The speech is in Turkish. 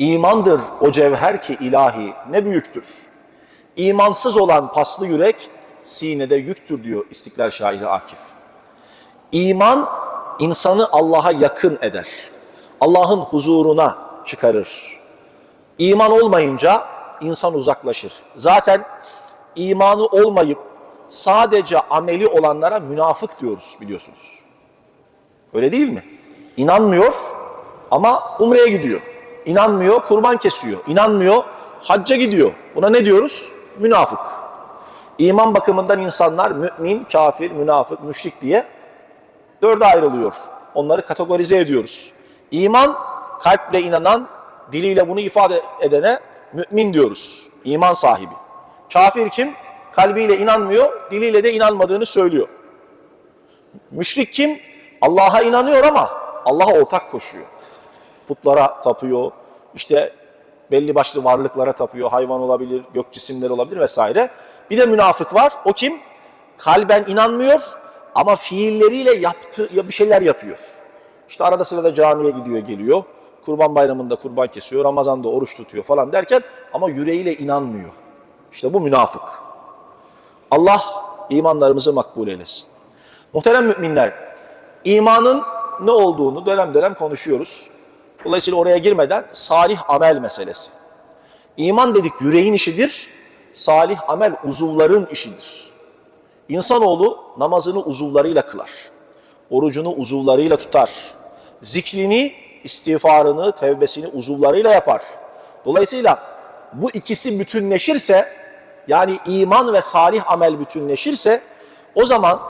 İmandır o cevher ki ilahi ne büyüktür. İmansız olan paslı yürek sinede yüktür diyor İstiklal şairi Akif. İman insanı Allah'a yakın eder. Allah'ın huzuruna çıkarır. İman olmayınca insan uzaklaşır. Zaten imanı olmayıp sadece ameli olanlara münafık diyoruz biliyorsunuz. Öyle değil mi? İnanmıyor ama umreye gidiyor. İnanmıyor, kurban kesiyor. İnanmıyor, hacca gidiyor. Buna ne diyoruz? Münafık. İman bakımından insanlar mümin, kafir, münafık, müşrik diye dörde ayrılıyor. Onları kategorize ediyoruz. İman, kalple inanan, diliyle bunu ifade edene mümin diyoruz. İman sahibi. Kafir kim? Kalbiyle inanmıyor, diliyle de inanmadığını söylüyor. Müşrik kim? Allah'a inanıyor ama Allah'a ortak koşuyor. Putlara tapıyor, işte belli başlı varlıklara tapıyor, hayvan olabilir, gök cisimleri olabilir vesaire. Bir de münafık var, o kim? Kalben inanmıyor ama fiilleriyle yaptığı ya bir şeyler yapıyor. İşte arada sırada camiye gidiyor, geliyor. Kurban bayramında kurban kesiyor, Ramazan'da oruç tutuyor falan derken ama yüreğiyle inanmıyor. İşte bu münafık. Allah imanlarımızı makbul eylesin. Muhterem müminler, imanın ne olduğunu dönem dönem konuşuyoruz. Dolayısıyla oraya girmeden salih amel meselesi. İman dedik yüreğin işidir, salih amel uzuvların işidir. İnsanoğlu namazını uzuvlarıyla kılar, orucunu uzuvlarıyla tutar, zikrini, istiğfarını, tevbesini uzuvlarıyla yapar. Dolayısıyla bu ikisi bütünleşirse, yani iman ve salih amel bütünleşirse, o zaman